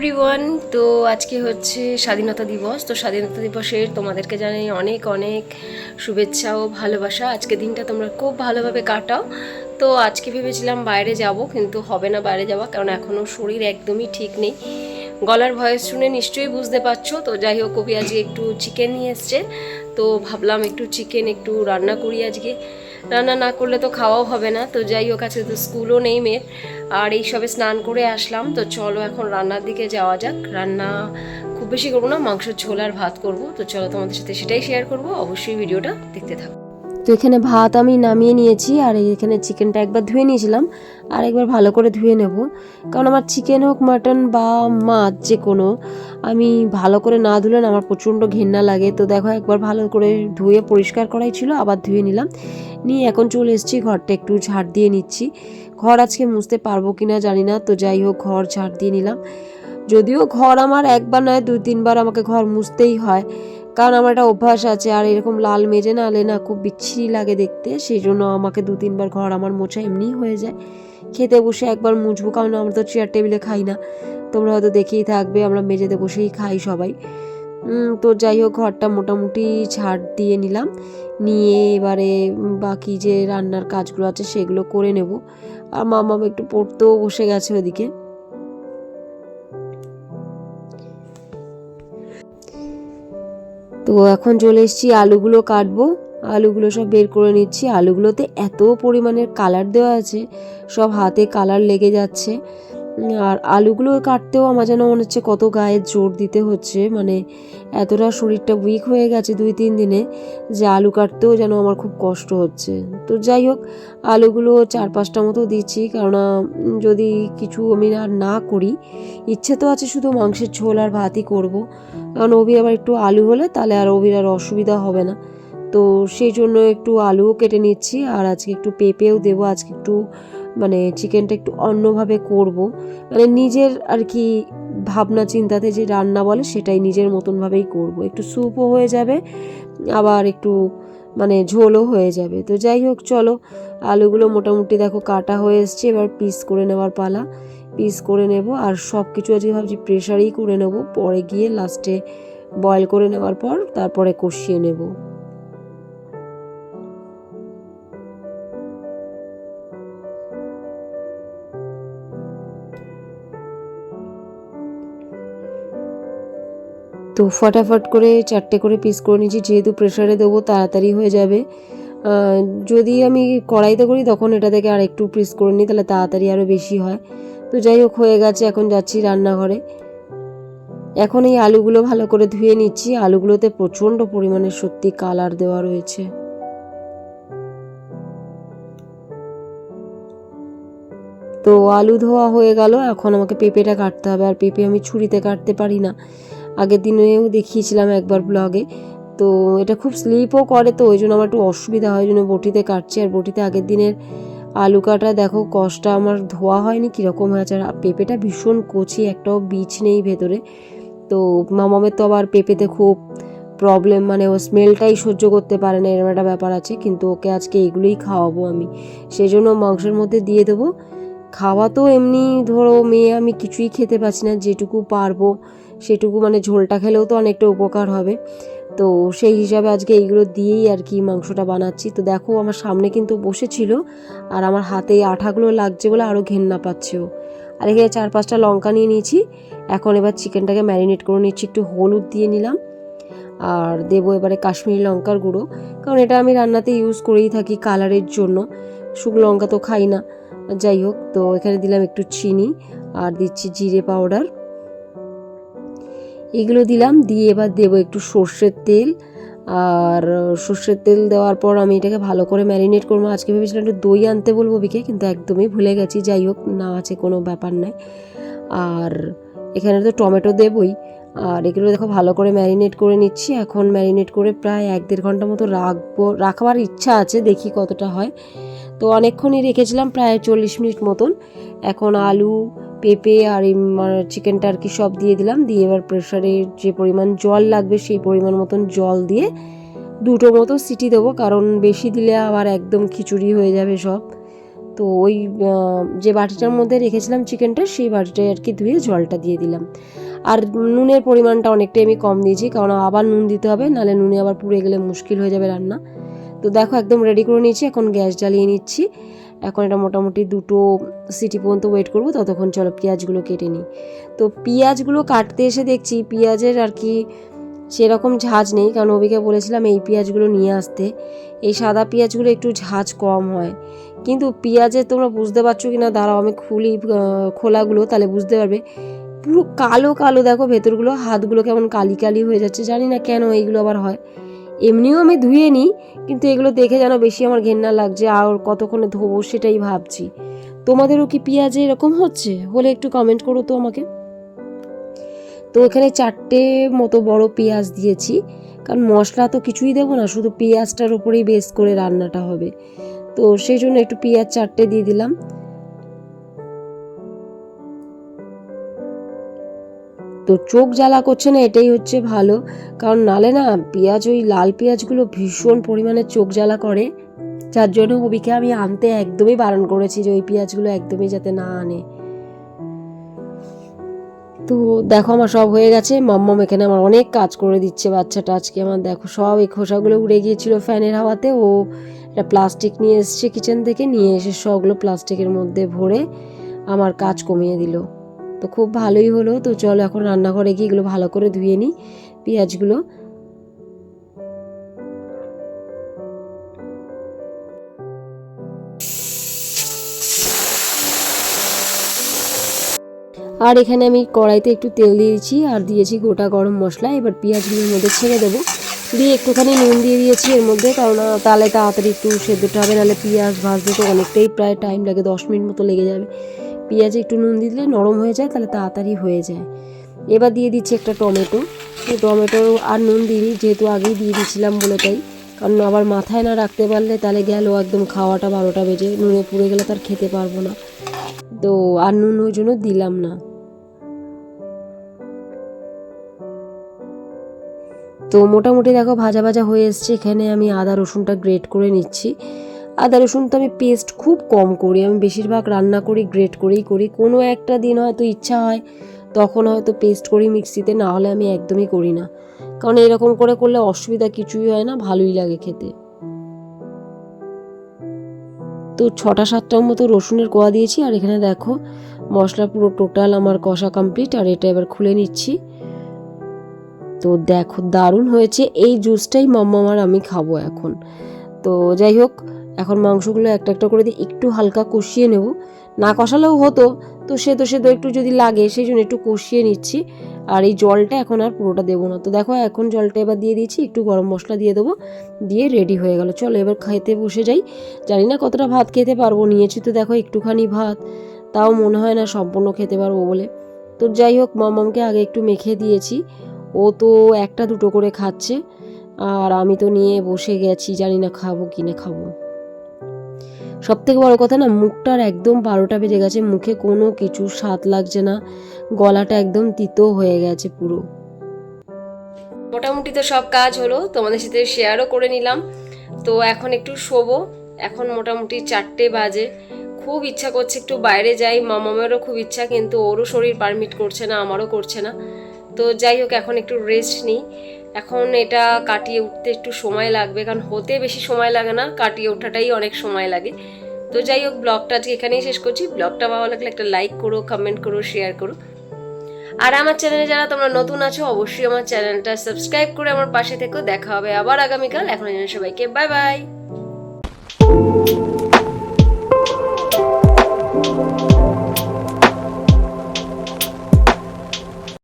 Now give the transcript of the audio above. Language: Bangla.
এভরিওয়ান তো আজকে হচ্ছে স্বাধীনতা দিবস। তো স্বাধীনতা দিবসের তোমাদেরকে জানাই অনেক অনেক শুভেচ্ছা ও ভালোবাসা। আজকে দিনটা তোমরা খুব ভালোভাবে কাটাও। তো আজকে ভেবেছিলাম বাইরে যাব, কিন্তু হবে না বাইরে যাওয়া, কারণ এখনও শরীর একদমই ঠিক নেই। গলার ভয়েস শুনে নিশ্চয়ই বুঝতে পারছ। তো যাই হোক কবি আজকে একটু চিকেন নিয়ে এসছে। তো ভাবলাম একটু চিকেন একটু রান্না করি আজকে। রান্না না করলে তো খাওয়াও হবে না। তো যাই হোক, আজকে তো স্কুলও নেই মেয়ের। আর এই সবে স্নান করে আসলাম। তো চলো এখন রান্নার দিকে যাওয়া যাক। রান্না খুব বেশি করব না মাংস ঝোল আর ভাত করব। তো চলো তোমাদের সাথে সেটাই শেয়ার করব। অবশ্যই ভিডিওটা দেখতে থাকো। তো এখানে ভাত আমি নামিয়ে নিয়েছি, আর এখানে চিকেনটা একবার ধুয়ে নিয়েছিলাম। আর একবার ভালো করে ধুয়ে নেব। কারণ আমার চিকেন হোক মাটন বা মাছ যে কোনো, আমি ভালো করে না ধুলে না আমার প্রচণ্ড ঘেন্না লাগে। তো দেখো একবার ভালো করে ধুয়ে পরিষ্কার করাই ছিল, আবার ধুয়ে নিলাম। নিয়ে এখন চলে এসেছি, ঘরটা একটু ঝাড় দিয়ে নিচ্ছি। ঘর আজকে মুছতে পারব কি না জানি না, তো যাই হোক ঘর ঝাড় দিয়ে নিলাম। যদিও ঘর আমার একবার নয় দুই তিনবার আমাকে ঘর মুছতেই হয়। কারণ আমার একটা অভ্যাস আছে, আর এরকম লাল মেজে না আলে না খুব বিচ্ছিরি লাগে দেখতে। সেই জন্য আমাকে দু তিনবার ঘর আমার মোছা এমনিই হয়ে যায়। খেতে বসে একবার মুছবো কারণ আমরা তো চেয়ার টেবিলে খাই না। তোমরা হয়তো দেখেই থাকবে, আমরা মেঝেতে বসেই খাই সবাই। তো যাই হোক, ঘরটা মোটামুটি ছাড় দিয়ে নিলাম। নিয়ে এবারে বাকি যে রান্নার কাজগুলো আছে, সেগুলো করে নেব। আর মামা একটু পড়তেও বসে গেছে ওদিকে। তো এখন চলে এসেছি, আলুগুলো কাটবো। আলুগুলো সব বের করে নিচ্ছি। আলুগুলোতে এত পরিমাণের কালার দেওয়া আছে সব হাতে কালার লেগে যাচ্ছে। আর আলুগুলো কাটতেও আমার যেন মনে হচ্ছে কত গায়ে জোর দিতে হচ্ছে। মানে এতটা শরীরটা উইক হয়ে গেছে দুই তিন দিনে যে আলু কাটতেও যেন আমার খুব কষ্ট হচ্ছে। তো যাই হোক আলুগুলো চার পাঁচটা মতো দিচ্ছি। উম, যদি কিছু আমি আর না করি ইচ্ছে তো আছে শুধু মাংসের ঝোল আর ভাতই করব। কারণ অবির আবার একটু আলু হলে তাহলে আর অবির আর অসুবিধা হবে না। তো সেই জন্য একটু আলুও কেটে নিচ্ছি আর আজকে একটু পেঁপেও দেবো। আজকে একটু মানে চিকেনটা একটু অন্যভাবে করব। মানে নিজের আর কি ভাবনা চিন্তাতে যে রান্না বলে সেটাই নিজের মতনভাবেই করব। একটু স্যুপও হয়ে যাবে, আবার একটু মানে ঝোলও হয়ে যাবে। তো যাই হোক, চলো, আলুগুলো মোটামুটি দেখো কাটা হয়ে এসছে, এবার পিস করে নেওয়ার পালা। পিস করে নেব আর সব কিছু আজকে ভাবছি প্রেশারেই করে নেব। পরে গিয়ে লাস্টে বয়েল করে নেওয়ার পর তারপরে কষিয়ে নেব। তো ফটাফট করে চারটে করে পিস করে নিচ্ছি যেহেতু প্রেশারে দেবো, তাড়াতাড়ি হয়ে যাবে। যদি আমি কড়াইতে করি, তখন এটা থেকে আর একটু পিস করে নিই, তাহলে তাড়াতাড়ি আরও বেশি হয়। তো যাই হোক, হয়ে গেছে, এখন যাচ্ছি রান্নাঘরে। এখন এই আলুগুলো ভালো করে ধুয়ে নিচ্ছি। আলুগুলোতে প্রচণ্ড পরিমাণে সত্যি কালার দেওয়া রয়েছে। তো আলু ধোয়া হয়ে গেল। এখন আমাকে পেঁপেটা কাটতে হবে। আর পেঁপে আমি ছুরিতে কাটতে পারি না। আগের দিনেও দেখিয়েছিলাম একবার ব্লগে তো এটা খুব স্লিপও করে, তো ওই জন্য আমার একটু অসুবিধা হয় জন্য বটিতে কাটছি। আর বটিতে আগের দিনের আলু কাটা, দেখো কষটা আমার ধোয়া হয়নি, কীরকম হয়েছে আর পেঁপেটা ভীষণ কচি, একটাও বীজ নেই ভেতরে। তো মামামের তো আবার পেঁপেতে খুব প্রবলেম মানে ও স্মেলটাই সহ্য করতে পারে না, এরকম একটা ব্যাপার আছে। কিন্তু ওকে আজকে এগুলোই খাওয়াবো আমি। সেই জন্য মাংসের মধ্যে দিয়ে দেবো। খাওয়া তো এমনি, ধরো মেয়ে, আমি কিছুই খেতে পারছি না, যেটুকু পারব। সেটুকু মানে ঝোলটা খেলেও তো অনেকটা উপকার হবে। তো সেই হিসাবে আজকে এইগুলো দিয়েই আর কি মাংসটা বানাচ্ছি। তো দেখো আমার সামনে কিন্তু বসেছিল আর আমার হাতে আঠাগুলো লাগছে বলে আরও ঘেন্না পাচ্ছে ও। আর এখানে চার পাঁচটা লঙ্কা নিয়ে নিয়েছি। এখন এবার চিকেনটাকে ম্যারিনেট করে নিচ্ছি, একটু হলুদ দিয়ে নিলাম। আর দেবো এবারে কাশ্মীরি লঙ্কার গুঁড়ো। কারণ এটা আমি রান্নাতে ইউজ করেই থাকি কালারের জন্য। শুকনো লঙ্কা তো খাই না। যাই হোক, তো এখানে দিলাম একটু চিনি। আর দিচ্ছি জিরে পাউডার। এগুলো দিলাম, দিয়ে এবার দেবো একটু সর্ষের তেল। আর সর্ষের তেল দেওয়ার পর আমি এটাকে ভালো করে ম্যারিনেট করব। আজকে ভেবেছিলাম একটু দই আনতে বলব বিকে, কিন্তু একদমই ভুলে গেছি। যাই হোক, না আছে কোনো ব্যাপার নাই। আর, এখানে তো টমেটো দেবই। আর এগুলো দেখো ভালো করে ম্যারিনেট করে নিচ্ছি। এখন ম্যারিনেট করে প্রায় এক দেড় ঘণ্টা মতো রাখব। রাখবার ইচ্ছা আছে, দেখি কতটা হয়। তো অনেকক্ষণই রেখেছিলাম, প্রায় চল্লিশ মিনিট মতন। এখন আলু পেঁপে আর এই চিকেনটা আর কি সব দিয়ে দিলাম। দিয়ে এবার প্রেশারে যে পরিমাণ জল লাগবে সেই পরিমাণ মতন জল দিয়ে দুটো মতো সিটি দেবো, কারণ বেশি দিলে আবার একদম খিচুড়ি হয়ে যাবে সব। তো ওই যে বাটিটার মধ্যে রেখেছিলাম চিকেনটা সেই বাটিটায় আর কি ধুয়ে জলটা দিয়ে দিলাম। আর নুনের পরিমাণটা অনেকটাই আমি কম দিয়েছি, কারণ আবার নুন দিতে হবে, নাহলে নুনে আবার পুড়ে গেলে মুশকিল হয়ে যাবে রান্না। তো দেখো একদম রেডি করে নিয়েছি, এখন গ্যাস জ্বালিয়ে নিচ্ছি। এখন এটা মোটামুটি দুটো সিটি পর্যন্ত ওয়েট করব, ততক্ষণ চলো পেঁয়াজগুলো কেটে নিই। তো পেঁয়াজগুলো কাটতে এসে দেখছি পেঁয়াজের আর কি সেরকম ঝাঁজ নেই, কারণ অভিকে বলেছিলাম এই পেঁয়াজগুলো নিয়ে আসতে। এই সাদা পেঁয়াজগুলো একটু ঝাঁজ কম হয়। কিন্তু পেঁয়াজের তোমরা বুঝতে পারছ কি না দাঁড়াও আমি খুলি খোলাগুলো, তাহলে বুঝতে পারবে। পুরো কালো কালো দেখো ভেতরগুলো, হাতগুলো কেমন কালি কালি হয়ে যাচ্ছে, জানি না কেন এইগুলো আবার হয়। এমনিও আমি ধুয়ে নিই, কিন্তু এগুলো দেখে যেন বেশি আমার ঘেন্না লাগছে আর কতক্ষণে ধোবো সেটাই ভাবছি। তোমাদেরও কি পেঁয়াজে এরকম হচ্ছে? হলে একটু কমেন্ট করো তো আমাকে। তো এখানে চারটে মতো বড় পেঁয়াজ দিয়েছি, কারণ মশলা তো কিছুই দেবো না, শুধু পেঁয়াজটার উপরেই বেস করে রান্নাটা হবে। তো সেই জন্য একটু পেঁয়াজ চারটে দিয়ে দিলাম। তো চোখ জ্বালা করছে না, এটাই হচ্ছে ভালো। কারণ নালে না, পেঁয়াজ, ওই লাল পেঁয়াজগুলো ভীষণ পরিমাণে চোখ জ্বালা করে। যার জন্য অবিকে আমি আনতে একদমই বারণ করেছি যে ওই পেঁয়াজগুলো একদমই যাতে না আনে। তো দেখো, আমার সব হয়ে গেছে। মাম্মাম এখানে আমার অনেক কাজ করে দিচ্ছে বাচ্চাটা আজকে। আমার দেখো, সব এই খোসাগুলো উড়ে গিয়েছিল ফ্যানের হাওয়াতে। ও একটা প্লাস্টিক নিয়ে এসছে কিচেন থেকে, নিয়ে এসে সবগুলো প্লাস্টিকের মধ্যে ভরে আমার কাজ কমিয়ে দিল। তো খুব ভালোই হলো। তো চলো এখন রান্নাঘরে গিয়ে এগুলো ভালো করে ধুয়ে নিই পেঁয়াজগুলো। আর এখানে আমি কড়াইতে একটু তেল দিয়েছি আর দিয়েছি গোটা গরম মশলা। এবার পেঁয়াজগুলোর মধ্যে ছেড়ে দেবো। দিয়ে একটুখানি নুন দিয়ে দিয়েছি এর মধ্যে কারণ তাহলে তাড়াতাড়ি একটু সেদ্ধটা হবে, নাহলে পেঁয়াজ ভাজতে তো অনেকটাই প্রায় টাইম লাগে, দশ মিনিট মতো লেগে যাবে। পেঁয়াজে একটু নুন দিলে নরম হয়ে যায়, তাহলে তাড়াতাড়ি হয়ে যায়। এবার দিয়ে দিচ্ছি একটা টমেটো। টমেটো আর নুন দিই যেহেতু আগেই দিয়ে দিয়েছিলাম বলে তাই। কারণ আবার মাথায় না রাখতে পারলে তাহলে গেল একদম খাওয়াটা বারোটা বেজে, নুনে পুড়ে গেলে তার খেতে পারব না। তো আর নুন ওই জন্য দিলাম না। তো মোটামুটি দেখো ভাজা ভাজা হয়ে এসছে, এখানে আমি আদা রসুনটা গ্রেট করে নিচ্ছি। আদা রসুন তো আমি পেস্ট খুব কম করি, আমি বেশিরভাগ রান্না করি গ্রেট করেই করি। কোনো একটা দিন হয়তো ইচ্ছা হয়, তখন হয়তো পেস্ট করি মিক্সিতে না হলে আমি একদমই করি না। কারণ এরকম করে করলে অসুবিধা কিছুই হয় না, ভালোই লাগে খেতে। তো ছটা সাতটার মতো রসুনের কোয়া দিয়েছি, আর এখানে দেখো, মশলা পুরো টোটাল আমার কষা কমপ্লিট আর এটা এবার খুলে নিচ্ছি। তো দেখো, দারুণ হয়েছে, এই জুসটাই মাম্মা আর আমি খাব এখন। তো যাই হোক এখন মাংসগুলো একটা একটা করে দিয়ে একটু হালকা কষিয়ে নেব। না কষালেও হতো, তো সে সেদ্ধ সেদ্ধ একটু যদি লাগে, সেই জন্য একটু কষিয়ে নিচ্ছি। আর এই জলটা এখন আর পুরোটা দেবো না। তো দেখো, এখন জলটা এবার দিয়ে দিয়েছি, একটু গরম মশলা দিয়ে দেবো, দিয়ে রেডি হয়ে গেল। চলো এবার খেতে বসে যাই। জানি না কতটা ভাত খেতে পারব, নিয়েছি তো দেখো একটুখানি ভাত। তাও মনে হয় না সম্পূর্ণ খেতে পারব বলে। তো যাই হোক, মামামকে আগে একটু মেখে দিয়েছি। ও তো একটা দুটো করে খাচ্ছে। আর আমি তো নিয়ে বসে গেছি, জানি না খাব কি না খাব। সব থেকে বড় কথা না, মুখটার একদম বারোটা বেজে গেছে, মুখে কোনো কিছু স্বাদ লাগছে না, গলাটা একদম তিতো হয়ে গেছে পুরো। মোটামুটি তো সব কাজ হলো, তোমাদের সাথে শেয়ারও করে নিলাম। তো এখন একটু শোবো, এখন মোটামুটি চারটে বাজে। খুব ইচ্ছা করছে একটু বাইরে যাই, মামামেরও খুব ইচ্ছা, কিন্তু ওরও শরীর পারমিট করছে না, আমারও করছে না। তো যাই হোক, এখন একটু রেস্ট নিই। এখন এটা কাটিয়ে উঠতে একটু সময় লাগবে, কারণ হতে বেশি সময় লাগে না, কাটিয়ে ওঠাটাই অনেক সময় লাগে। তো যাই হোক, ব্লগটা আজকে এখানেই শেষ করছি। ব্লগটা ভালো লাগলে একটা লাইক করো কমেন্ট করো শেয়ার করো। আর আমার চ্যানেলে যারা তোমরা নতুন আছো, অবশ্যই আমার চ্যানেলটা সাবস্ক্রাইব করে আমার পাশে থেকো। দেখা হবে আবার আগামীকাল। এখন জন্য সবাইকে বাই বাই